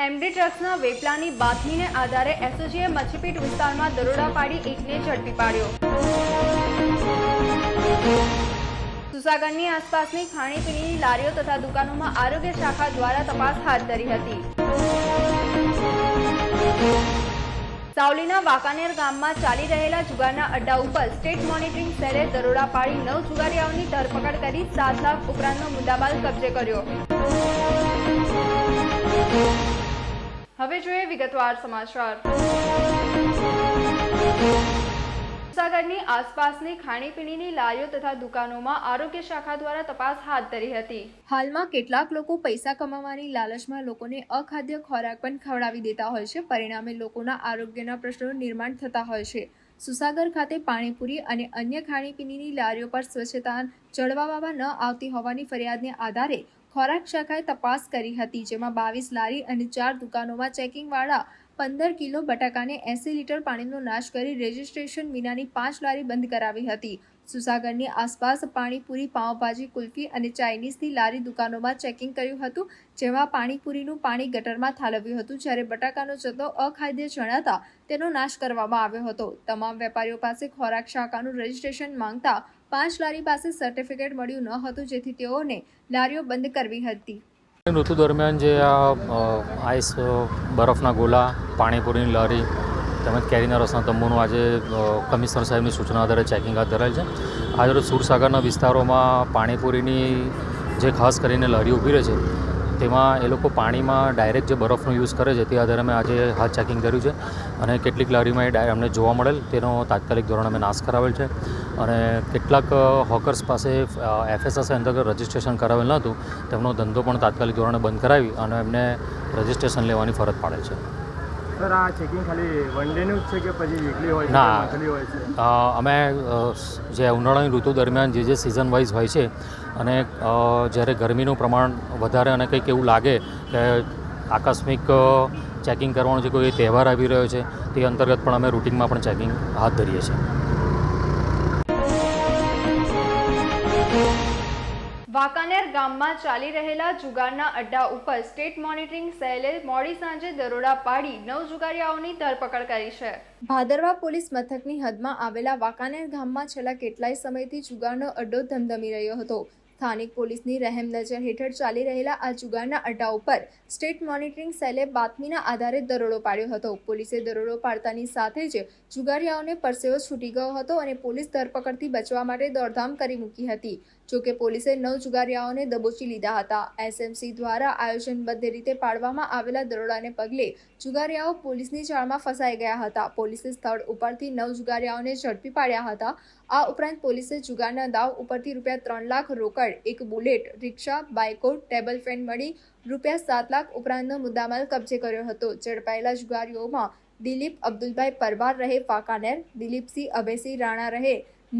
MD ડ્રગ્સના વેપલાની બાતમીને આધારે એસઓજીએ મચ્છીપીટ વિસ્તારમાં દરોડા પાડી એકને ઝડપી પાડ્યો. સુસાગરની આસપાસની ખાણીપીણીની લારીઓ તથા દુકાનોમાં આરોગ્ય શાખા દ્વારા તપાસ હાથ ધરી હતી. સાવલીના વાંકાનેર ગામમાં ચાલી રહેલા જુગારના અડ્ડા ઉપર સ્ટેટ મોનિટરિંગ સેલે દરોડા પાડી નવ જુગારીયાઓની ધરપકડ કરી સાત લાખ ઉપરાંતનો મુદ્દામાલ કબજે કર્યો. હવે જોઈએ વિગતવાર સમાચાર. સાગરની આસપાસની ખાણીપીણીની લારીઓ તથા દુકાનોમાં આરોગ્ય શાખા દ્વારા તપાસ હાથ ધરી હતી. હાલમાં કેટલાક લોકો પૈસા કમાવાની લાલચમાં લોકોને અખાદ્ય ખોરાક પણ ખવડાવી દેતા હોય છે. પરિણામે લોકોના આરોગ્યના પ્રશ્નો નિર્માણ થતા હોય છે. સુસાગર ખાતે પાણીપુરી અને અન્ય ખાણીપીણીની લારીઓ પર સ્વચ્છતા જળવાવામાં ન આવતી હોવાની ફરિયાદને આધારે ખોરાક શાખાએ તપાસ કરી હતી, જેમાં બાવીસ લારી અને ચાર દુકાનોમાં ચેકિંગવાળા પંદર કિલો બટાકાને એસી લીટર પાણીનો નાશ કરી રજિસ્ટ્રેશન વિનાની પાંચ લારી બંધ કરાવી હતી. સુસાગરની આસપાસ પાણીપુરી, પાઉંભાજી, કુલ્ફી અને ચાઇનીઝની લારી દુકાનોમાં ચેકિંગ કર્યું હતું, જેમાં પાણીપુરીનું પાણી ગટરમાં ઠાલવ્યું હતું, જ્યારે બટાકાનો જથ્થો અખાદ્ય જણાતા તેનો નાશ કરવામાં આવ્યો હતો. તમામ વેપારીઓ પાસે ખોરાક શાખાનું રજિસ્ટ્રેશન માંગતા પાંચ લારી પાસે સર્ટિફિકેટ મળ્યું ન હતું જેથી તેઓને લારીઓ બંધ કરવી હતી. ઋતુ દરમિયાન જે આ આઈસ બરફના ગોલા, પાણીપુરીની લારી તેમજ કેરીના રસના તંબુનું આજે કમિશનર સાહેબની સૂચના આધારે ચેકિંગ હાથ ધરાયેલ છે. આજે સુરસાગરના વિસ્તારોમાં પાણીપુરીની જે ખાસ કરીને લારી ઊભી રહે છે તેમાં એ લોકો પાણીમાં ડાયરેક્ટ જે બરફનો યુઝ કરે છે, તે આધારે અમે આજે હાથ ચેકિંગ કર્યું છે અને કેટલીક લારીમાં એ અમને જોવા મળેલ તેનો તાત્કાલિક ધોરણે અમે નાશ કરાવેલ છે અને કેટલાક હોકર્સ પાસે એફએસએસઆઈ અંતર્ગત રજિસ્ટ્રેશન કરાવેલ ન હતું, તેમનો ધંધો પણ તાત્કાલિક ધોરણે બંધ કરાવી અને એમને રજિસ્ટ્રેશન લેવાની ફરજ પાડે છે. સર આ ચેકિંગ ખાલી વન ડેનું જ છે કે પછી વીકલી હોય ના. હોય છે અમે જે ઉનાળાની ઋતુ દરમિયાન જે જે સિઝન વાઇઝ હોય છે અને જ્યારે ગરમીનું પ્રમાણ વધારે અને કંઈક એવું લાગે કે આકસ્મિક ચેકિંગ કરવાનું છે કોઈ તહેવાર આવી રહ્યો છે તે અંતર્ગત પણ અમે રૂટિનમાં પણ ચેકિંગ હાથ ધરીએ છીએ વાંકાનેર ગામમાં ચાલી રહેલા જુગારના અડ્ડા ઉપર સ્ટેટ મોનિટરિંગ સેલે મોડી સાંજે દરોડા પાડી નવ જુગારીયાઓની ધરપકડ કરી છે. ભાદરવા પોલીસ મથકની હદમાં આવેલા વાંકાનેર ગામમાં છેલ્લા કેટલાય સમયથી જુગારનો અડ્ડો ધમધમી રહ્યો હતો. સ્થાનિક પોલીસની રહેમ નજર હેઠળ ચાલી રહેલા આ જુગારના અડ્ડા ઉપર સ્ટેટ મોનિટરિંગ સેલે બાતમીના આધારે દરોડો પાડ્યો હતો. પોલીસે દરોડો પાડતાની સાથે જ જુગારીયાઓને પરસેવો છૂટી ગયો હતો અને પોલીસ ધરપકડથી બચવા માટે દોડધામ કરી મૂકી હતી. જોકે પોલીસે નવ જુગારીયાઓને દબોચી લીધા હતા. એસએમસી દ્વારા આયોજનબદ્ધ રીતે પાડવામાં આવેલા દરોડાને પગલે જુગારીયાઓ પોલીસની જાળમાં ફસાઈ ગયા હતા. પોલીસે સ્થળ ઉપરથી નવ જુગારીયાઓને ઝડપી પાડ્યા હતા. આ ઉપરાંત પોલીસે જુગારના દાવ ઉપરથી રૂપિયા ત્રણ લાખ રોકડ, એક બુલેટ, રિક્ષા, બાઇકો, ટેબલ ફેન મળી રૂપિયા સાત લાખ ઉપરાંતનો મુદ્દામાલ કબજે કર્યો હતો. ઝડપાયેલા જુગારીઓમાં દિલીપ અબ્દુલભાઈ પરમાર રહે, વાંકાનેર. દિલીપસિંહ અભયસિંહ રાણા રહે,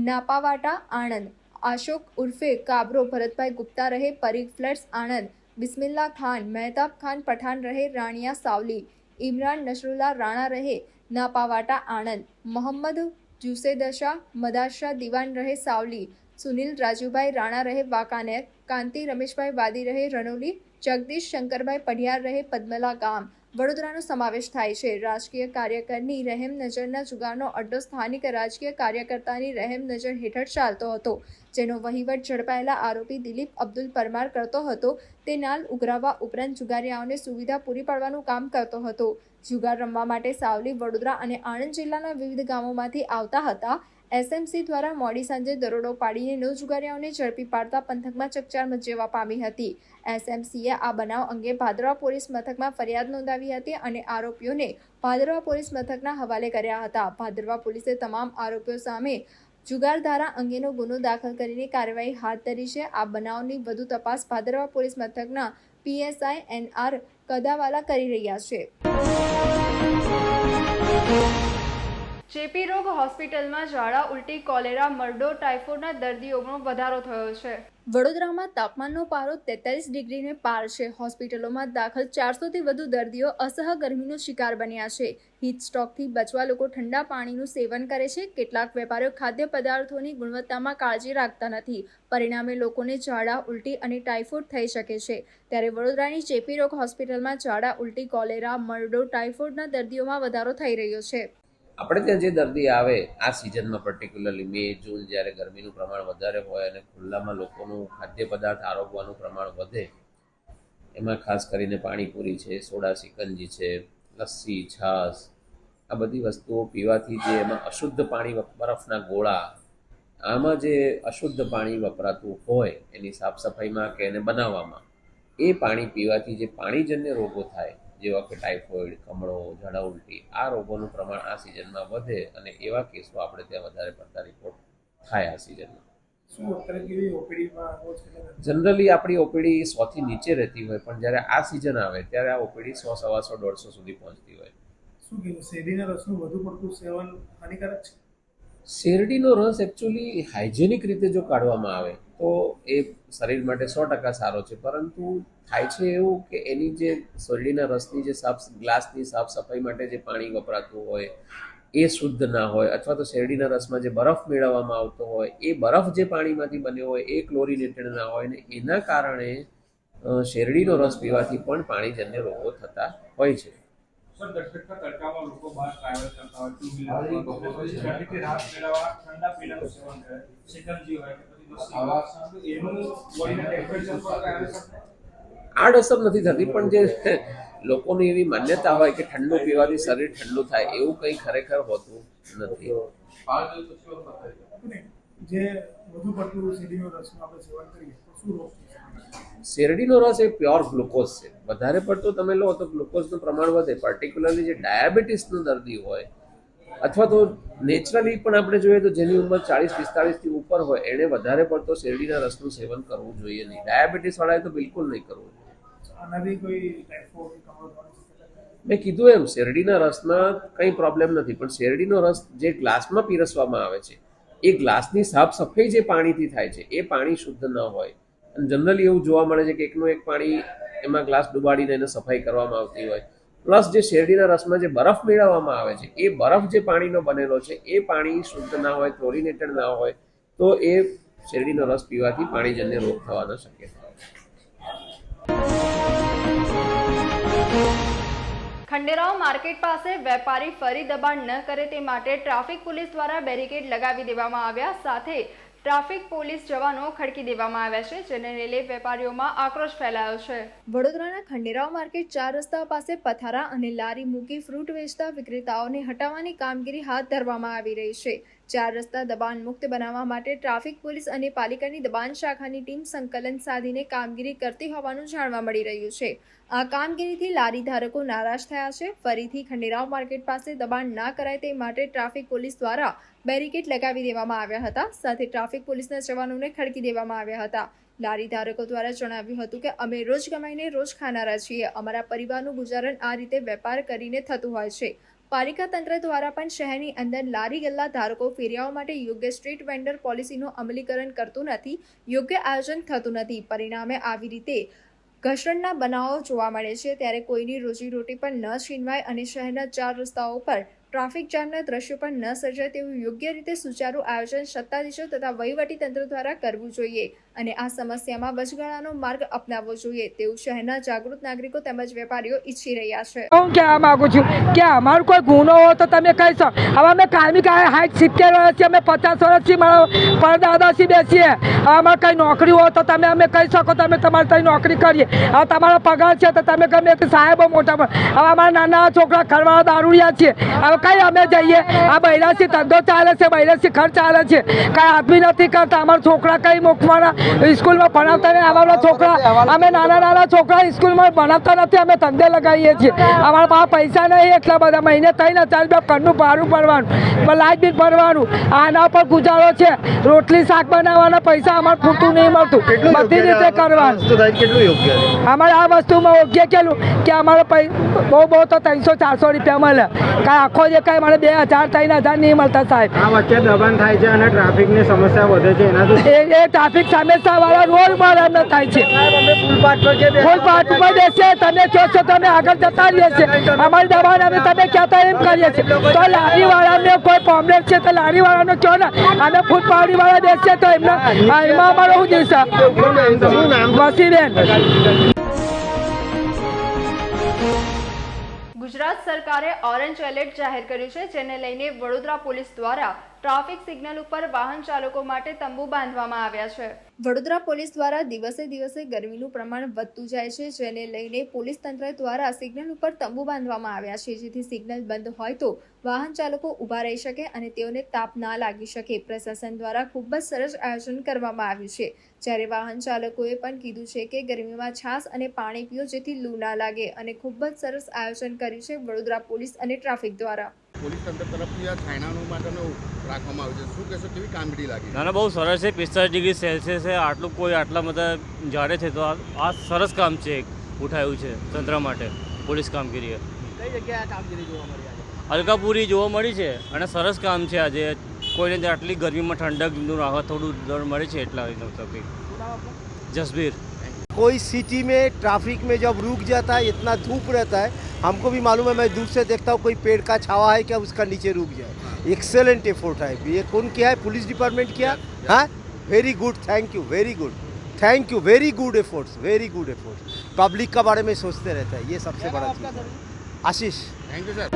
નાપાવાટા, આણંદ. આશોક ઉર્ફે કાબરો, ભરતભાઈ ગુપ્તા રહે પરીગ ફ્લેટ્સ, આણંદ. બિસ્મિલ્લા ખાન, મહેતાબ ખાન પઠાણ રહે, રાણિયા સાવલી. ઇમરાન નસરુલ્લા રાણા રહે, નાપાવાટા, આણંદ. મોહમ્મદ જુસેદશા, મદાશા દિવાન રહે, સાવલી. સુનિલ રાજુભાઈ રાણા રહે, વાંકાનેર. કાંતિ રમેશભાઈ વાદી રહે, રણોલી. જગદીશ શંકરભાઈ પઢિયાર રહે, પદ્મલા ગામ. વડોદરાનો સમાવેશ થાય છે. રાજકીય કાર્યકરની રહેમ નજરના જુગારનો અડ્ડો સ્થાનિક રાજકીય કાર્યકર્તાની રહેમ નજર હેઠળ ચાલતો હતો. જેનો વહીવટ ઝડપાયેલા આરોપી દિલીપ અબ્દુલ પરમાર કરતો હતો, તે નાલ ઉઘરાવવા ઉપરાંત જુગારીયાઓને સુવિધા પૂરી પાડવાનું કામ કરતો હતો. જુગાર રમવા માટે સાવલી, વડોદરા અને આણંદ જિલ્લાના વિવિધ ગામોમાંથી આવતા હતા. એસએમસી દ્વારા મોડી સાંજે દરોડો પાડીને નવ જુગારીયાઓને ઝડપી પાડતા પંથકમાં ચકચાર મચેવા પામી હતી. એસએમસીએ આ બનાવ અંગે ભાદરવા પોલીસ મથકમાં ફરિયાદ નોંધાવી હતી અને આરોપીઓને ભાદરવા પોલીસ મથકના હવાલે કર્યા હતા. ભાદરવા પોલીસે તમામ આરોપીઓ સામે જુગાર ધારા અંગેનો ગુનો દાખલ કરીને કાર્યવાહી હાથ ધરી છે. આ બનાવની વધુ તપાસ ભાદરવા પોલીસ મથકના પીએસઆઈ એનઆર કદાવાલા કરી રહ્યા છે. ચેપી રોગ હોસ્પિટલમાં ઝાડા, ઉલટી, કોલેરા, મરડો, ટાઇફોઇડના દર્દીઓનો વધારો થયો છે. વડોદરામાં તાપમાનનો પારો તેતાલીસ ડિગ્રીને પાર છે. હોસ્પિટલોમાં દાખલ ચારસોથી વધુ દર્દીઓ અસહ ગરમીનો શિકાર બન્યા છે. હીટ સ્ટ્રોકથી બચવા લોકો ઠંડા પાણીનું સેવન કરે છે. કેટલાક વેપારીઓ ખાદ્ય પદાર્થોની ગુણવત્તામાં કાળજી રાખતા નથી. પરિણામે લોકોને ઝાડા, ઉલટી અને ટાઇફોઇડ થઈ શકે છે. ત્યારે વડોદરાની ચેપી રોગ હોસ્પિટલમાં ઝાડા, ઉલટી, કોલેરા, મરડો, ટાઇફોઇડના દર્દીઓમાં વધારો થઈ રહ્યો છે. આપણે ત્યાં જે દર્દી આવે, આ સિઝનમાં પર્ટિક્યુલરલી મે, જૂન જ્યારે ગરમીનું પ્રમાણ વધારે હોય અને ખુલ્લામાં લોકોનું ખાદ્ય પદાર્થ આરોગવાનું પ્રમાણ વધે, એમાં ખાસ કરીને પાણીપુરી છે, સોડા સિકંજી છે, લસ્સી, છાશ, આ બધી વસ્તુઓ પીવાથી જે એમાં અશુદ્ધ પાણી બરફના ગોળા, આમાં જે અશુદ્ધ પાણી વપરાતું હોય, એની સાફ સફાઈમાં કે એને બનાવવામાં, એ પાણી પીવાથી જે પાણીજન્ય રોગો થાય જેવા કે ટાઇફોઇડ કમળો ઝાડા ઉલટી આ રોગોનું પ્રમાણ આ સિઝનમાં વધે અને એવા કેસો આપણે ત્યાં વધારે પડતા રિપોર્ટ થાય આ સિઝનમાં? જનરલી આપણી ઓપીડી સોથી નીચે રહેતી હોય પણ જ્યારે આ સિઝન આવે ત્યારે આ ઓપીડી સો સવાસો દોઢસો સુધી પહોંચતી હોય. શું કહેવું શેરડીના રસનું વધુ પડતું સેવન હાનિકારક છે? શેરડીનો રસ એકચ્યુઅલી હાઇજેનિક રીતે જો કાઢવામાં આવે, તો એ શરીર માટે સો ટકા સારો છે. પરંતુ થાય છે એવું કે એની જે શેરડીના રસની જે સાફ, ગ્લાસની સાફ સફાઈ માટે જે પાણી વપરાતું હોય, એ શુદ્ધ ના હોય, અથવા તો શેરડીના રસમાં જે બરફ મેળવવામાં આવતો હોય, એ બરફ જે પાણીમાંથી બન્યો હોય, એ ક્લોરિનેટેડ ના હોય ને એના કારણે શેરડીનો રસ પીવાથી પણ પાણીજન્ય રોગો થતા હોય છે. સર દર્શકના તડકામાં લોકો બહાર ટ્રાવેલ કરતા હોય ટુ વ્હીલર ગરમીથી રાહત મેળવવા ઠંડા પીણાનું સેવન કરે. સિકંજી હોય કે પછી લસ્સી એનું બોડીના ટેમ્પરેચર પર કઈ અસર આડઅસર નથી થતી પણ જે લોકોની એવી માન્યતા હોય કે ઠંડુ પીવાથી શરીર ઠંડુ થાય એવું કંઈ ખરેખર હોતું નથી. જે વધુ પડતું શેરડીનો રસનું આપણે સેવન કરીએ તો શું રોગ શેરડીનો રસ એ પ્યોર ગ્લુકોઝ છે. વધારે પડતો તમે લો તો ગ્લુકોઝનું પ્રમાણ વધે. પર્ટિક્યુલરલી જે ડાયાબિટીસનો દર્દી હોય અથવા તો નેચરલી પણ આપણે જોઈએ તો જેની ઉંમર ચાળીસ પિસ્તાળીસથી ઉપર હોય એણે વધારે પડતો શેરડીના રસનું સેવન કરવું જોઈએ નહીં. ડાયાબિટીસ વાળાએ તો બિલકુલ નહીં કરવું જોઈએ? મેં કીધું એમ શેરડીના રસમાં કંઈ પ્રોબ્લેમ નથી પણ શેરડીનો રસ જે ગ્લાસમાં પીરસવામાં આવે છે એ ગ્લાસની સાફ સફાઈ જે પાણીથી થાય છે, એ પાણી શુદ્ધ ન હોય. અને જનરલી એવું જોવા મળે છે કે એકનું એક પાણી એમાં ગ્લાસ ડુબાડીને એને સફાઈ કરવામાં આવતી હોય. પ્લસ જે શેરડીના રસમાં જે બરફ મેળવવામાં આવે છે, એ બરફ જે પાણીનો બનેલો છે, એ પાણી શુદ્ધ ના હોય, ક્લોરિનેટેડ ના હોય, તો એ શેરડીનો રસ પીવાથી પાણીજન્ય રોગ થવાના શક્યતા હોય ખંડેરાવ માર્કેટ પાસે વેપારી ફરી દબાણ ન કરે તે માટે ટ્રાફિક પોલીસ દ્વારા બેરિકેડ લગાવી દેવામાં આવ્યા. સાથે ટ્રાફિક પોલીસ જવાનો ખડકી દેવામાં આવ્યા છે, જેને લઈને વેપારીઓમાં આક્રોશ ફેલાયો છે. વડોદરાના ખંડેરાવ માર્કેટ ચાર રસ્તા પાસે પથારા અને લારી મૂકી ફ્રૂટ વેચતા વિક્રેતાઓને હટાવવાની કામગીરી હાથ ધરવામાં આવી રહી છે. ચાર રસ્તા દબાણ મુક્ત બનાવવા માટે ટ્રાફિક પોલીસ અને પાલિકાની દબાણ શાખાની ટીમ સંકલન સાધીને કામગીરી કરતી હોવાનું જાણવા મળી રહ્યું છે. આ કામગીરીથી લારી ધારકો નારાજ થયા છે. ફરીથી ખંડેરાવ માર્કેટ પાસે દબાણ ના કરાય તે માટે ટ્રાફિક પોલીસ દ્વારા બેરિકેડ લગાવી દેવામાં આવ્યા હતા. સાથે ટ્રાફિક પોલીસના જવાનોને ખડકી દેવામાં આવ્યા હતા. લારી ધારકો દ્વારા જણાવ્યું હતું કે, અમે રોજ કમાઈને રોજ ખાનારા છીએ. અમારા પરિવારનું ગુજારણ આ રીતે વેપાર કરીને થતું હોય છે. પાલિકા તંત્ર દ્વારા પણ શહેરની અંદર લારી ગલ્લા ધારકો ફેરિયાઓ માટે યોગ્ય સ્ટ્રીટ વેન્ડર પોલિસીનું અમલીકરણ કરતું નથી, યોગ્ય આયોજન થતું નથી. પરિણામે આવી રીતે ઘર્ષણના બનાવો જોવા મળે છે. ત્યારે કોઈની રોજીરોટી પણ ન છીનવાય અને શહેરના ચાર રસ્તાઓ પર ટ્રાફિક જામના દ્રશ્યો પણ ન સર્જાય તેવું યોગ્ય રીતે સુચારું આયોજન સત્તાધીશો તથા વહીવટી તંત્ર દ્વારા કરવું જોઈએ. અને આ સમસ્યામાં વચગાળાનો માર્ગ અપનાવવો જોઈએ તેવું શહેરના જાગૃત નાગરિકો તેમજ વેપારીઓ ઈચ્છી રહ્યા છે. હું કહેવા માંગુ છું કે અમારો કોઈ ગુનો હોય તો તમે કહી શકો. હવે અમે કાયમી કાય હાઈટ સિત્તેર વર્ષથી અમે પચાસ વર્ષથી મારા પરદાદાથી બેસીએ. હવે અમારે કંઈ નોકરી હોય તો તમે અમે કહી શકો, તમે તમારે ત્યાં નોકરી કરીએ. હવે તમારો પગાર છે તો તમે ગમે તે સાહેબો મોટા પણ. હવે અમારા નાના છોકરા ઘરવાળા દારૂડિયા છીએ. હવે કઈ અમે જઈએ? આ બૈરાસી ધંધો ચાલે છે બૈરાસી ખર્ચ ચાલે છે. કાંઈ આદમી નથી કરતા, અમારા છોકરા કંઈ મૂકવાના? સ્કૂલમાં ભણાવતા નહીં અમારા છોકરા અમે નાના નાના છોકરા સ્કૂલમાં ભણાવતા નથી અમે ધંધે લગાવીએ છીએ. અમારા પાસે પૈસા નહીં એટલા બધા મહિને ત્રણ હજાર રૂપિયા ઘરનું ભાડું ભરવાનું લાઇટ બિલ ભરવાનું. આના પર ગુજારો છે. રોટલી શાક બનાવવાના પૈસા અમારે પૂરતું નહીં મળતું. બધી રીતે કરવાનું. અમારે આ વસ્તુમાં યોગ્ય કેલું કે અમારે બહુ બહુ તો ત્રણસો ચારસો રૂપિયા મળે. કાંઈ આખો જે કાંઈ મને બે હજાર ત્રણ હજાર નહીં મળતા સાહેબ. આ વચ્ચે દબાણ થાય છે અને ટ્રાફિકની સમસ્યા વધે છે. એ ટ્રાફિક સમસ્યા વાળા રોડ મારા થાય છે. ફૂલ પાટ ઉપર બેસીએ તમે કહો છો તમે આગળ જતા રહીએ છીએ. અમારી દબાણ અમે તમે કહેતા એમ કરીએ છીએ. તો લારી વાળાને કોઈ પ્રોબ્લેમ છે તો લારી વાળાનો કહો ને. અમે ફૂટ પાવડી વાળા બેસીએ તો એમના એમાં અમારો શું દિવસે વસીબેન. ગુજરાત સરકારે ઓરેન્જ એલર્ટ જાહેર કર્યું છે, જેને લઈને વડોદરા પોલીસ દ્વારા ટ્રાફિક સિગ્નલ ઉપર વાહન ચાલકો માટે તંબુ બાંધવામાં આવ્યા છે. વડોદરા પોલીસ દ્વારા દિવસે દિવસે ગરમીનું પ્રમાણ વધતું જાય છે, જેને લઈને પોલીસ તંત્ર દ્વારા સિગ્નલ ઉપર તંબુ બાંધવામાં આવ્યા છે. જેથી સિગ્નલ બંધ હોય તો વાહન ચાલકો ઊભા રહી શકે અને તેઓને તાપ ના લાગી શકે. પ્રશાસન દ્વારા ખૂબ જ સરસ આયોજન કરવામાં આવ્યું છે. જ્યારે વાહન ચાલકોએ પણ કીધું છે કે ગરમીમાં છાશ અને પાણી પીઓ જેથી લૂ ના લાગે અને ખૂબ જ સરસ આયોજન કર્યું છે વડોદરા પોલીસ અને ટ્રાફિક દ્વારા. પોલીસ તંત્ર તરફથી આ છાયણાનું માટેનું રાખવામાં આવ્યું છે. શું કહેશો કેવી કામગીરી લાગી? ના ના બહુ સરસ છે. પિસ્તાળીસ ડિગ્રી સેલ્સિયસ છે. આટલું કોઈ આટલા બધા જાડે છે તો આ સરસ કામ છે એક ઉઠાયું છે તંત્ર માટે પોલીસ કામગીરીએ કઈ જગ્યાએ કામગીરી જોવા મળી અલકાપુરી જોવા મળી છે અને સરસ કામ છે આજે. કોઈને આટલી ગરમીમાં ઠંડકનું રાહત થોડું દર મળે છે એટલા તકલીફ જસબીર कोई सिटी में ट्रैफिक में जब रुक जाता है इतना धूप रहता है हमको भी मालूम है मैं दूर से देखता हूँ कोई पेड़ का छावा है क्या उसका नीचे रुक जाए एक्सेलेंट एफोर्ट है ये कौन किया है पुलिस डिपार्टमेंट किया हाँ very good thank you very good thank you very good efforts very good efforts public का बारे में सोचते रहता है ये सबसे बड़ा चीज़ है आशीष thank you sir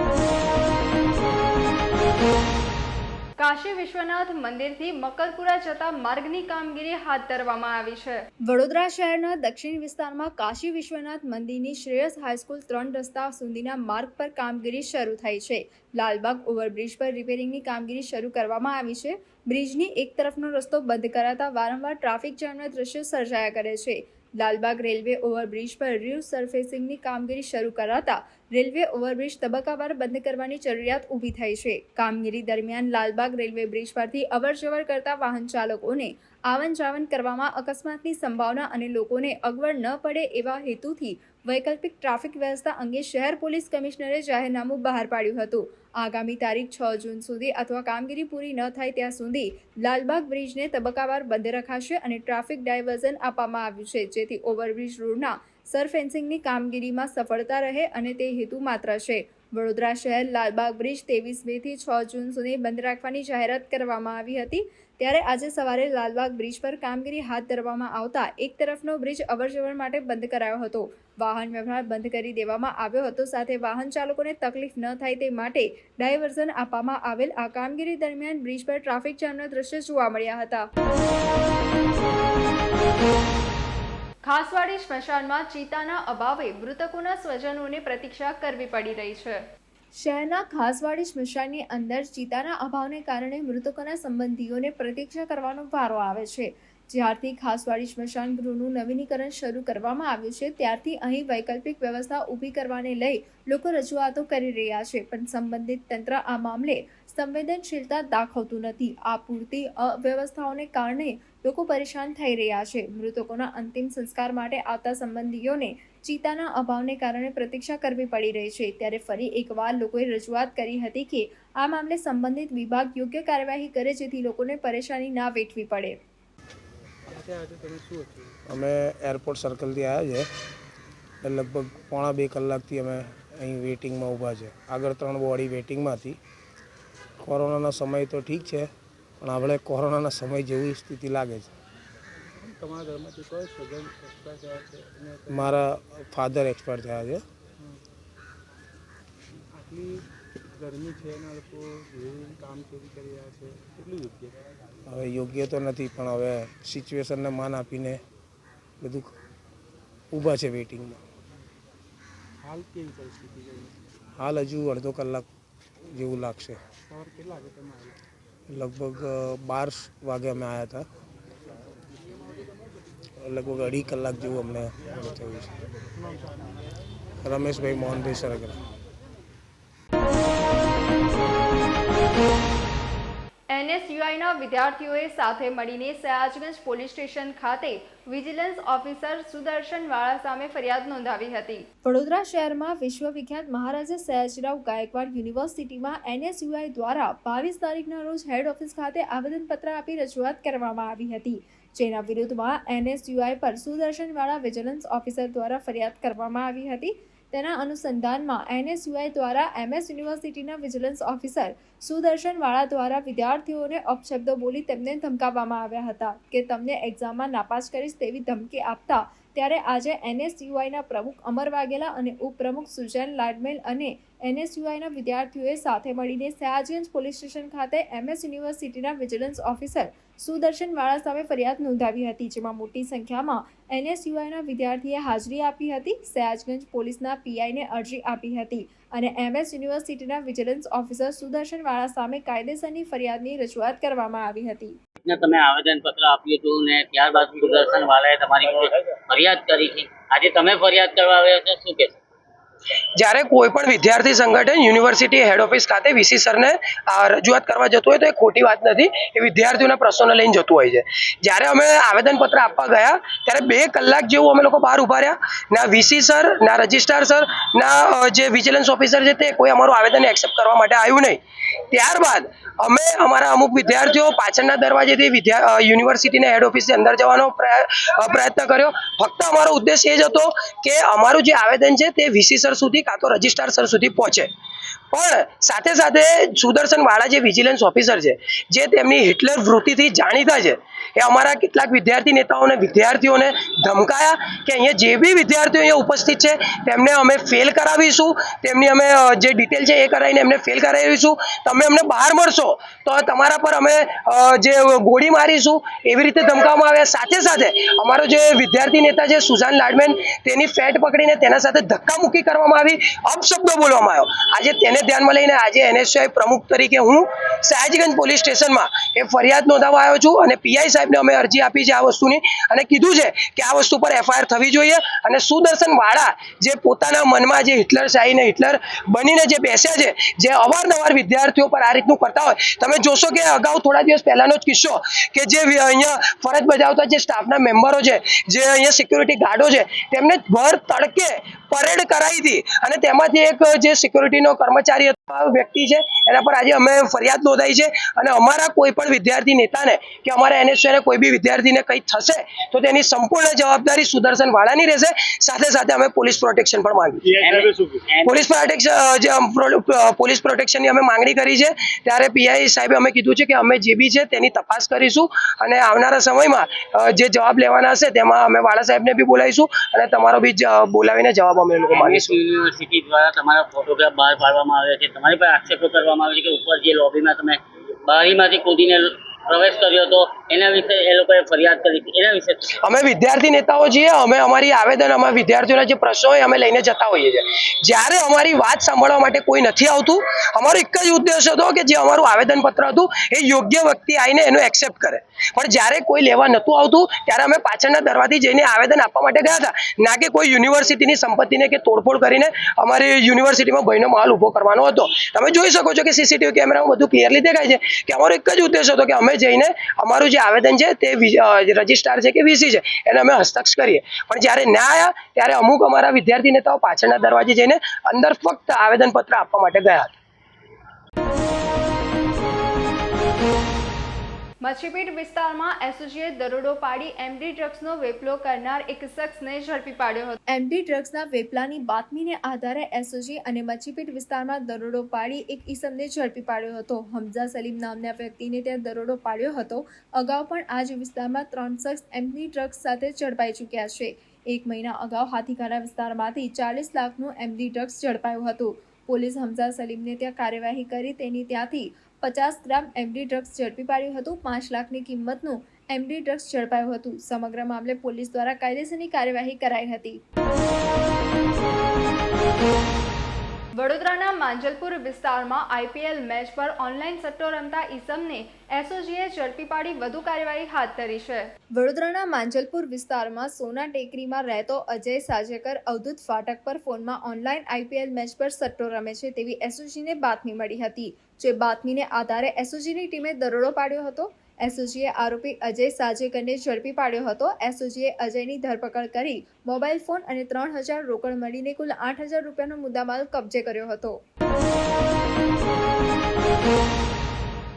Kashi Vishwanath મંદિરથી મકરપુરા જતા માર્ગની કામગીરી હાથ ધરવામાં આવી છે. વડોદરા શહેરના દક્ષિણ વિસ્તારમાં કાશી વિશ્વનાથ મંદિરની શ્રેયસ હાઈસ્કૂલ ત્રણ રસ્તા સુધીના માર્ગ પર કામગીરી શરૂ થઈ છે. લાલબાગ ઓવરબ્રિજ પર રિપેરિંગની કામગીરી શરૂ કરવામાં આવી છે. બ્રિજની એક તરફનો રસ્તો બંધ કરાતા વારંવાર ટ્રાફિક જામના દ્રશ્યો સર્જાયા કરે છે. લાલબાગ રેલવે ઓવરબ્રિજ પર રિવ સરફેસિંગની કામગીરી શરૂ કરાતા રેલવે ઓવરબ્રિજ તબક્કાવાર બંધ કરવાની જરૂરિયાત ઊભી થઈ છે. કામગીરી દરમિયાન લાલબાગ રેલવે બ્રિજ પરથી અવરજવર કરતા વાહન ચાલકોને આવન જાવન કરવામાં અકસ્માતની સંભાવના અને લોકોને અગવડ ન પડે એવા હેતુથી વૈકલ્પિક ટ્રાફિક વ્યવસ્થા અંગે શહેર પોલીસ કમિશનરે જાહેરનામું બહાર પાડ્યું હતું. આગામી તારીખ છ જૂન સુધી અથવા કામગીરી પૂરી ન થાય ત્યાં સુધી લાલબાગ બ્રિજને તબક્કાવાર બંધ રખાશે અને ટ્રાફિક ડાયવર્ઝન આપવામાં આવ્યું છે, જેથી ઓવરબ્રિજ રોડના સરફેન્સિંગની કામગીરીમાં સફળતા રહે અને તે હેતુ માત્ર છે. વડોદરા શહેર લાલબાગ બ્રિજ ત્રેવીસ મેથી છ જૂન સુધી બંધ રાખવાની જાહેરાત કરવામાં આવી હતી. ત્યારે આજે સવારે લાલબાગ બ્રિજ પર કામગીરી હાથ ધરવામાં આવતા એક તરફનો બ્રિજ અવરજવર માટે બંધ કરાયો હતો. વાહન વ્યવહાર બંધ કરી દેવામાં આવ્યો હતો. સાથે વાહન ચાલકોને તકલીફ ન થાય તે માટે ડાયવર્ઝન આપવામાં આવેલ આ કામગીરી દરમિયાન બ્રિજ પર ટ્રાફિક જામના દ્રશ્ય જોવા મળ્યા હતા. ખાસવાડી સ્મશાનમાં ચિતાના અભાવે મૃતકોના સ્વજનોને પ્રતીક્ષા કરવી પડી રહી છે. શહેરના ખાસવાડી સ્મશાનની અંદર ચિતાના અભાવને કારણે મૃતકોના સંબંધીઓને પ્રતીક્ષા કરવાનો વારો આવે છે. જ્યારથી ખાસવાડી સ્મશાન ગૃહનું નવીનીકરણ શરૂ કરવામાં આવ્યું છે, ત્યારથી અહીં વૈકલ્પિક વ્યવસ્થા ઊભી કરવાને લઈ લોકો રજૂઆતો કરી રહ્યા છે, પણ સંબંધિત તંત્ર આ મામલે સંવેદનશીલતા દાખવતું નથી. આ પૂરતી અવ્યવસ્થાઓને કારણે લોકો પરેશાન થઈ રહ્યા છે. મૃતકોના અંતિમ સંસ્કાર માટે આવતા સંબંધીઓને ચિતાના અભાવને કારણે પ્રતીક્ષા કરવી પડી રહી છે. ત્યારે ફરી એકવાર લોકોએ રજૂઆત કરી હતી કે આ મામલે સંબંધિત વિભાગ યોગ્ય કાર્યવાહી કરે જેથી લોકોને પરેશાની ના વેઠવી પડે. અમે એરપોર્ટ સર્કલથી આવ્યા છે લગભગ પોણા બે કલાકથી અમે અહીં વેઇટિંગમાં ઊભા છે આગળ ત્રણ બોડી વેઇટિંગમાં હતી કોરોનાનો સમય તો ઠીક છે પણ આપણે કોરોનાના સમય જેવી સ્થિતિ લાગે છે. મારા ફાધર એક્સપાયર થયા છે. હવે યોગ્ય તો નથી પણ હવે સિચ્યુએશનને માન આપીને બધું ઊભા છે વેઇટિંગમાં. હાલ હજુ અડધો કલાક જેવું લાગશે. લગભગ બાર વાગે અમે આવ્યા હતા. લગભગ અઢી કલાક જેવું અમને થયું છે. રમેશભાઈ મોહનભાઈ સરગરા. એનએસયુઆઈના વિદ્યાર્થીઓએ સાથે મળીને સયાજગંજ પોલીસ સ્ટેશન ખાતે વિજિલન્સ ઓફિસર સુદર્શન વાળા સામે ફરિયાદ નોંધાવી હતી. વડોદરા શહેરમાં વિશ્વવિખ્યાત મહારાજા સયાજીરાવ ગાયકવાડ યુનિવર્સિટીમાં એનએસયુઆઈ દ્વારા બાવીસ તારીખના રોજ હેડ ઓફિસ ખાતે આવેદનપત્ર આપી રજૂઆત કરવામાં આવી હતી. જેના વિરુદ્ધમાં એનએસયુઆઈ પર સુદર્શનવાળા વિજિલન્સ ઓફિસર દ્વારા ફરિયાદ કરવામાં આવી હતી. તેના અનુસંધાનમાં એનએસયુઆઈ દ્વારા એમએસ યુનિવર્સિટીના વિજિલન્સ ઓફિસર સુદર્શન વાળા દ્વારા વિદ્યાર્થીઓને અપશબ્દો બોલી તેમને ધમકાવવામાં આવ્યા હતા કે તમને એક્ઝામમાં નાપાસ કરીશ તેવી ધમકી આપતા ત્યારે આજે એનએસયુઆઈના પ્રમુખ અમર વાઘેલા અને ઉપપ્રમુખ સુજન લાડમેલ અને એનએસયુઆઈના વિદ્યાર્થીઓએ સાથે મળીને સયાજગંજ પોલીસ સ્ટેશન ખાતે એમએસ યુનિવર્સિટીના વિજિલન્સ ઓફિસર સુદર્શન વાળા સામે ફરિયાદ નોંધાવી હતી, જેમાં મોટી સંખ્યામાં એનએસયુઆઈના વિદ્યાર્થીએ હાજરી આપી હતી, સયાજગંજ પોલીસના પીઆઈને અરજી આપી હતી અને એમએસ યુનિવર્સિટીના વિજિલન્સ ઓફિસર સુદર્શન વાળા સામે કાયદેસરની ફરિયાદની રજૂઆત કરવામાં આવી હતી. ને તમે આવેદન પત્ર આપ્યું હતું ને ત્યારબાદ સુદર્શન વાલાએ તમારી ફરિયાદ કરી છે. આજે તમે ફરિયાદ કરવા આવ્યા છો, શું કહેશો? જ્યારે કોઈ પણ વિદ્યાર્થી સંગઠન યુનિવર્સિટી હેડ ઓફિસ ખાતે વીસી સરને રજૂઆત કરવા જતું હોય તો એ ખોટી વાત નથી, એ વિદ્યાર્થીઓના પ્રશ્નોને લઈને જતું હોય છે. જ્યારે અમે આવેદનપત્ર આપવા ગયા, ત્યારે બે કલાક જેવું અમે લોકો બહાર ઊભા રહ્યા. ના વીસી સર, ના રજિસ્ટ્રાર સર, ના જે વિજિલન્સ ઓફિસર છે તે કોઈ અમારું આવેદન એક્સેપ્ટ કરવા માટે આવ્યું નહીં. ત્યારબાદ અમે અમારા અમુક વિદ્યાર્થીઓ પાછળના દરવાજેથી વિદ્યા યુનિવર્સિટીના હેડ ઓફિસની અંદર જવાનો પ્રયા- પ્રયત્ન કર્યો. ફક્ત અમારો ઉદ્દેશ એ જ હતો કે અમારું જે આવેદન છે તે વીસી સર સુધી કાં તો રજિસ્ટ્રાર સર સુધી પહોંચે. પણ સાથે સાથે સુદર્શન વાળા જે વિજિલન્સ ઓફિસર છે, જે તેમની હિટલર વૃત્તિથી જાણીતા છે, એ અમારા કેટલાક વિદ્યાર્થી નેતાઓને, વિદ્યાર્થીઓને ધમકાયા કે અહીંયા જે બી વિદ્યાર્થીઓ અહીંયા ઉપસ્થિત છે, તેમને અમે ફેલ કરાવીશું, તેમની અમે જે ડિટેલ છે એ કરાવીને એમને ફેલ કરાવીશું. તમે અમને બહાર મળશો, તો તમારા પર અમે જે ગોળી મારીશું, એવી રીતે ધમકાવવામાં આવ્યા. સાથે સાથે અમારો જે વિદ્યાર્થી નેતા છે સુઝાન લાડમેન, તેની ફેટ પકડીને તેના સાથે ધક્કામુક્કી કરવામાં આવી, અપશબ્દો બોલવામાં આવ્યો. આજે તેને ધ્યાનમાં લઈને આજે એનએસયુઆઈ પ્રમુખ તરીકે હું સયાજીગંજ પોલીસ સ્ટેશનમાં એ ફરિયાદ નોંધાવવા આવ્યો છું અને પીઆઈ સાહેબને અમે અરજી આપી છે આ વસ્તુની અને કીધું છે કે આ વસ્તુ પર એફઆઈઆર થવી જોઈએ અને સુદર્શન વાળા જે પોતાના મનમાં જે હિટલર શાહીને હિટલર બનીને જે બેસ્યા છે, જે અવારનવાર વિદ્યાર્થીઓ પર આ રીતનું કરતા હોય, તમે જોશો કે અગાઉ થોડા દિવસ પહેલાનો જ કિસ્સો કે જે અહીંયા ફરજ બજાવતા જે સ્ટાફના મેમ્બરો છે, જે અહીંયા સિક્યુરિટી ગાર્ડો છે, તેમને ભર તડકે પરેડ કરાવી હતી અને તેમાંથી એક જે સિક્યુરિટીનો કર્મચારી વ્યક્તિ છે એના પર આજે અમે ફરિયાદ નોંધાઈ છે અને અમારા કોઈ પણ વિદ્યાર્થી નેતાને કે અમારા એનએસયુને કોઈ બી વિદ્યાર્થીને કંઈ થશે તો તેની સંપૂર્ણ જવાબદારી સુદર્શન વાળાની રહેશે સાથે સાથે અમે પોલીસ પ્રોટેક્શન પણ માંગી પોલીસ પ્રોટેક્શન જે પોલીસ પ્રોટેક્શનની અમે માંગણી કરી છે ત્યારે પીઆઈ સાહેબે અમે કીધું છે કે અમે જે બી છે તેની તપાસ કરીશું અને આવનારા સમયમાં જે જવાબ લેવાના હશે તેમાં અમે વાળા સાહેબને બી બોલાવીશું અને તમારો બી બોલાવીને જવાબ અમે લોકો માંગીશું યુનિવર્સિટી દ્વારા તમારા ફોટોગ્રાફ બહાર પાડવામાં આવ્યા છે તમારી પર આક્ષેપો કરવામાં આવે છે કે ઉપર જે લોબીમાં તમે બારીમાંથી કૂદીને પ્રવેશ કર્યો હતો. એના વિશે એ લોકોએ ફરિયાદ કરી હતી. એના વિશે અમે વિદ્યાર્થી નેતાઓ છીએ, અમે અમારી આવેદન અમારા વિદ્યાર્થીઓના જે પ્રશ્નો હોય અમે લઈને જતા હોઈએ છીએ. જ્યારે અમારી વાત સાંભળવા માટે કોઈ નથી આવતું, અમારો એક જ ઉદ્દેશ હતો કે જે અમારું આવેદનપત્ર હતું, એ યોગ્ય વ્યક્તિ આવીને એનું એક્સેપ્ટ કરે. પણ જ્યારે કોઈ લેવા નહોતું આવતું, ત્યારે અમે પાછળના દરવાથી જઈને આવેદન આપવા માટે ગયા હતા. ના કે કોઈ યુનિવર્સિટીની સંપત્તિને કે તોડફોડ કરીને અમારી યુનિવર્સિટીમાં ભયનો માલ ઊભો કરવાનો હતો. તમે જોઈ શકો છો કે સીસીટીવી કેમેરામાં બધું ક્લિયરલી દેખાય છે કે અમારો એક જ ઉદ્દેશ હતો કે અમે જઈને અમારું જે આવેદન છે તે રજિસ્ટ્રાર છે કે વીસી છે, એને અમે હસ્તક્ષ કરીએ. પણ જ્યારે ના આવ્યા ત્યારે અમુક અમારા વિદ્યાર્થી નેતાઓ પાછળના દરવાજે જઈને અંદર ફક્ત આવેદનપત્ર આપવા માટે ગયા હતા. મચ્છીપીટ વિસ્તારમાં એસઓજીએ દરોડો પાડી એમડી ડ્રગ્સનો વેપલો કરનાર એક શખ્સને ઝડપી પાડ્યો હતો. એમડી ડ્રગ્સના વેપલાની બાતમીને આધારે એસઓજી અને મચ્છીપીટ વિસ્તારમાં દરોડો પાડી એક ઈસમને ઝડપી પાડ્યો હતો. હમઝા સલીમ નામના વ્યક્તિને ત્યાં દરોડો પાડ્યો હતો. અગાઉ પણ આ જ વિસ્તારમાં ત્રણ શખ્સ એમડી ડ્રગ્સ સાથે ઝડપાઈ ચૂક્યા છે. એક મહિના અગાઉ હાથીખાના વિસ્તારમાંથી ચાલીસ લાખનું એમડી ડ્રગ્સ ઝડપાયું હતું. પોલીસ હમઝા સલીમને ત્યાં કાર્યવાહી કરી તેની ત્યાંથી પચાસ ગ્રામ એમડી ડ્રગ્સ ઝડપી પાડ્યું હતું. પાંચ લાખની કિંમતનું એમડી ડ્રગ્સ ઝડપાયું હતું. સમગ્ર મામલે પોલીસ દ્વારા કાયદેસરની કાર્યવાહી કરાઈ હતી. વડોદરાના માંજલપુર વિસ્તારમાં આઈપીએલ મેચ પર ઓનલાઈન સટ્ટો રમતા ઈસમને એસઓજીએ ઝડપી પાડી વધુ કાર્યવાહી હાથ ધરી છે. વડોદરાના માંજલપુર વિસ્તારમાં સોના ટેકરીમાં રહેતો અજય સાજેકર અવધૂત ફાટક પર ફોનમાં ઓનલાઈન આઈપીએલ મેચ પર સટ્ટો રમે છે તેવી એસઓજીને બાતમી મળી હતી. જે બાતમીને આધારે એસઓજીની ટીમે દરોડો પાડ્યો હતો. એસઓજીએ આરોપી અજય સાજેકરને ઝડપી પાડ્યો હતો. એસઓજીએ અજયની ધરપકડ કરી મોબાઈલ ફોન અને ત્રણ હજાર રોકડ મળીને કુલ આઠ હજાર રૂપિયાનો મુદ્દામાલ કબજે કર્યો હતો.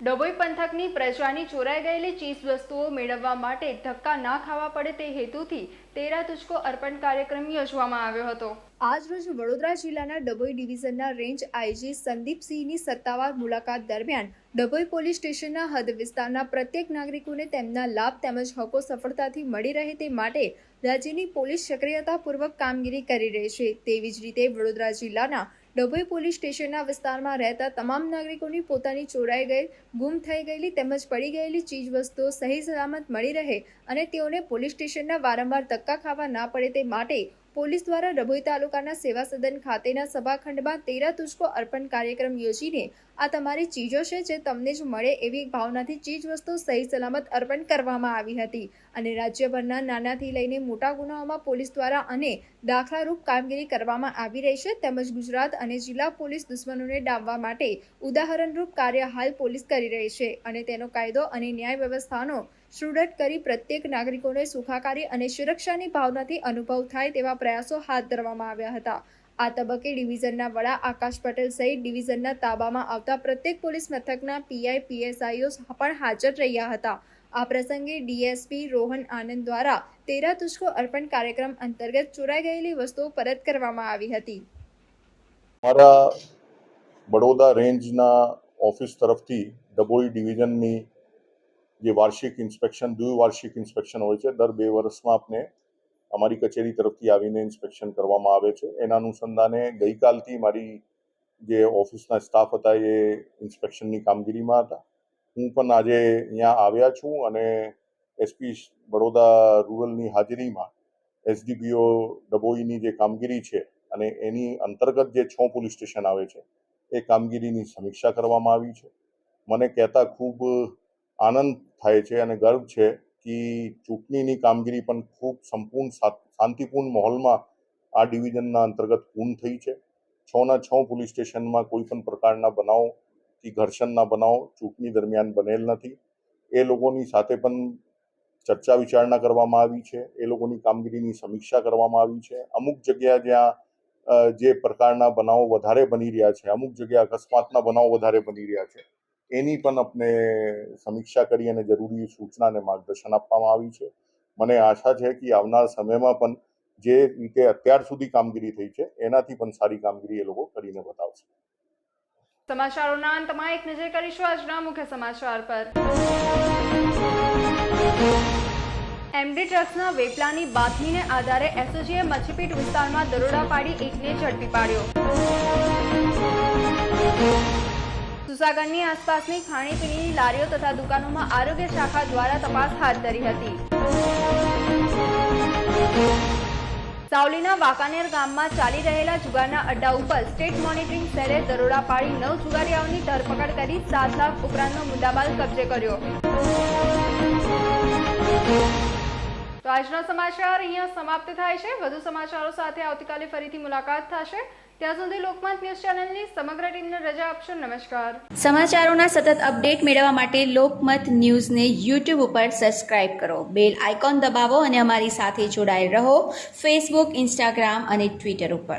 ડભોઈ પંથકની પ્રજાની ચોરાઈ ગયેલી ચીજ વસ્તુઓ મેળવવા માટે ધક્કા ના ખાવા પડે તે હેતુથી તેરા તુચકો અર્પણ કાર્યક્રમ યોજવામાં આવ્યો હતો. આજરોજ વડોદરા જિલ્લાના ડભોઈ ડિવિઝનના રેન્જ આઈજી સંદીપસિંહની સત્તાવાર મુલાકાત દરમિયાન ડભોઈ પોલીસ સ્ટેશનના હદ વિસ્તારના પ્રત્યેક નાગરિકોને તેમના લાભ તેમજ હકો સફળતાથી મળી રહે તે માટે રાજ્યની પોલીસ સક્રિયતાપૂર્વક કામગીરી કરી રહી છે. તેવી જ રીતે વડોદરા જિલ્લાના ડભોઈ પોલીસ સ્ટેશનના વિસ્તારમાં રહેતા તમામ નાગરિકોની પોતાની ચોરાઈ ગયેલ, ગુમ થઈ ગયેલી તેમજ પડી ગયેલી ચીજવસ્તુઓ સહી સલામત મળી રહે અને તેઓને પોલીસ સ્ટેશનના વારંવાર ધક્કા ખાવા ના પડે તે માટે પોલીસ દ્વારા ડભોઈ તાલુકાના સેવા સદન ખાતેના સભાખંડમાં તેરા તુષ્કો અર્પણ કાર્યક્રમ યોજીને આ તમારી ચીજો છે જે તમને જ મળે એવી ભાવનાથી ચીજ વસ્તુ સહી સલામત અર્પણ કરવામાં આવી હતી. અને રાજ્યભરના નાનાથી લઈને મોટા ગુનાઓમાં પોલીસ દ્વારા અને દાખલારૂપ કામગીરી કરવામાં આવી રહી છે તેમજ ગુજરાત અને જિલ્લા પોલીસ દુશ્મનોને ડામવા માટે ઉદાહરણરૂપ કાર્ય હાલ પોલીસ કરી રહી છે અને તેનો કાયદો અને ન્યાય વ્યવસ્થાનો સુદૃઢ કરી પ્રત્યેક નાગરિકોને સુખાકારી અને સુરક્ષાની ભાવનાથી અનુભવ થાય તેવા પ્રયાસો હાથ ધરવામાં આવ્યા હતા. આ તબક્કે ડિવિઝનના વડા આકાશ પટેલ સહિત ડિવિઝનના તાબામાં આવતા પ્રત્યેક પોલીસ મથકના પીઆઈ, પીએસઆઈઓ પણ હાજર રહ્યા હતા. આ પ્રસંગે ડીએસપી રોહન આનંદ દ્વારા તેરા તુષ્કો અર્પણ કાર્યક્રમ અંતર્ગત ચોરાઈ ગયેલી વસ્તુઓ પરત કરવામાં આવી હતી. મારા બડોદા રેન્જના ઓફિસ તરફથી ડબોઈ ડિવિઝનની જે વાર્ષિક ઇન્સ્પેક્શન, દ્વિવાર્ષિક ઇન્સ્પેક્શન હોય છે, દર બે વર્ષમાં આપને અમારી કચેરી તરફથી આવીને ઇન્સ્પેક્શન કરવામાં આવે છે. એના અનુસંધાને ગઈકાલથી મારી જે ઓફિસના સ્ટાફ હતા એ ઇન્સ્પેક્શનની કામગીરીમાં હતા. હું પણ આજે અહીંયા આવ્યા છું અને એસપી બડોદા રૂરલની હાજરીમાં એસડીપીઓ ડબોઈની જે કામગીરી છે અને એની અંતર્ગત જે છ પોલીસ સ્ટેશન આવે છે, એ કામગીરીની સમીક્ષા કરવામાં આવી છે. મને કહેતા ખૂબ આનંદ થાય છે અને ગર્વ છે કે ચૂંટણીની કામગીરી પણ ખૂબ સંપૂર્ણ શાંતિપૂર્ણ માહોલમાં આ ડિવિઝનના અંતર્ગત પૂર્ણ થઈ છે. છના છ પોલીસ સ્ટેશનમાં કોઈ પણ પ્રકારના બનાવો કે ઘર્ષણના બનાવો ચૂંટણી દરમિયાન બનેલ નથી. એ લોકોની સાથે પણ ચર્ચા વિચારણા કરવામાં આવી છે. એ લોકોની કામગીરીની સમીક્ષા કરવામાં આવી છે. અમુક જગ્યા જ્યાં જે પ્રકારના બનાવો વધારે બની રહ્યા છે, અમુક જગ્યા અકસ્માતના બનાવો વધારે બની રહ્યા છે. એની પણ આપણે સમીક્ષા કરી અને જરૂરી સૂચના અને માર્ગદર્શન આપવામાં આવી છે. મને આશા છે કે આવનાર સમયમાં પણ જે રીતે અત્યાર સુધી કામગીરી થઈ છે, એનાથી પણ સારી કામગીરી એ લોકો કરીને બતાવશે. સમાચારોના અંતમાં એક નજર કરીશું આજના મુખ્ય સમાચાર પર. એમડી ટ્રસ્ટના વેપલાની બાતમીને આધારે એસઓજીએ મચ્છીપીટ વિસ્તારમાં દરોડા પાડી એકને ઝડપી પાડ્યો. સુસાગરની આસપાસની ખાણીપીણીની લારીઓ તથા દુકાનોમાં આરોગ્ય શાખા દ્વારા તપાસ હાથ ધરી હતી. સાવલીના વાંકાનેર ગામમાં ચાલી રહેલા જુગારના અડ્ડા ઉપર સ્ટેટ મોનિટરિંગ સેલે દરોડા પાડી નવ જુગારીયાઓની ધરપકડ કરી સાત લાખ ઉપરાંતનો મુદ્દામાલ કબજે કર્યો. તો આજનો સમાચાર અહીંયા સમાપ્ત થાય છે. વધુ સમાચારો સાથે આવતીકાલે ફરીથી મુલાકાત થશે. ત્યાં સુધી લોકમત ન્યૂઝ ચેનલની સમગ્ર ટીમને રજા આપશો. નમસ્કાર. સમાચારોના સતત અપડેટ મેળવવા માટે લોકમત ન્યૂઝને યુટ્યુબ ઉપર સબસ્ક્રાઇબ કરો. બેલ આઇકોન દબાવો અને અમારી સાથે જોડાયેલ રહો. ફેસબુક ઇન્સ્ટાગ્રામ અને ટ્વિટર ઉપર.